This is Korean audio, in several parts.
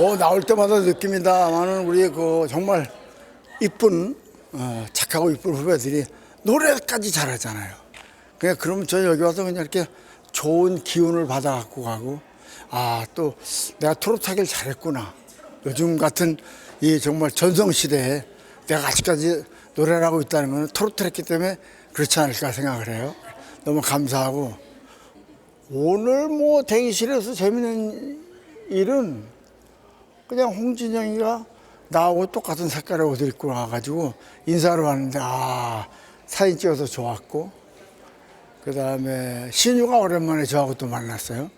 뭐 나올 때마다 느낍니다만은 우리 그 정말 이쁜 어, 착하고 이쁜 후배들이 노래까지 잘하잖아요. 그냥 그러면 저 여기 와서 그냥 이렇게 좋은 기운을 받아 갖고 가고 아 또 내가 트로트하길 잘했구나. 요즘 같은 이 정말 전성 시대에 내가 아직까지 노래를 하고 있다는 건 트로트를 했기 때문에 그렇지 않을까 생각을 해요. 너무 감사하고 오늘 뭐 대기실에서 재밌는 일은 그냥 홍진영이가 나하고 똑같은 색깔의 옷을 입고 와가지고 인사를 왔는데 아 사진 찍어서 좋았고 그 다음에 신유가 오랜만에 저하고 또 만났어요.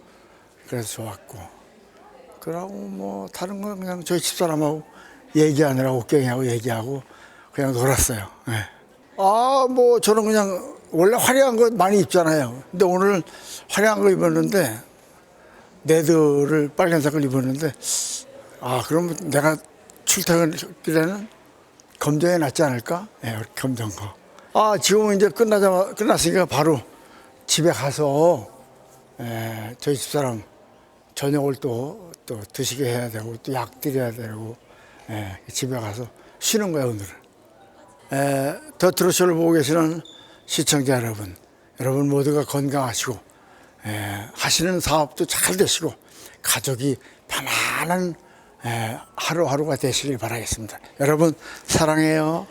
그래서 좋았고 그러고 뭐 다른 건 그냥 저희 집사람하고 얘기하느라고 옥경이하고 얘기하고 그냥 놀았어요. 예. 아뭐 저는 그냥 원래 화려한 거 많이 입잖아요. 근데 오늘 화려한 거 입었는데 네드를 빨간색을 입었는데 아 그러면 내가 출퇴근길에는 검정이 낫지 않을까? 예, 검정 거. 아 지금은 이제 끝나자 끝났으니까 바로 집에 가서 예, 저희 집사람 저녁을 또, 또 드시게 해야 되고 또 약 드려야 되고 예, 집에 가서 쉬는 거예요 오늘은. 에, 더 트로쇼를 보고 계시는 시청자 여러분, 여러분 모두가 건강하시고 에, 하시는 사업도 잘 되시고 가족이 편안한 에, 하루하루가 되시길 바라겠습니다. 여러분 사랑해요.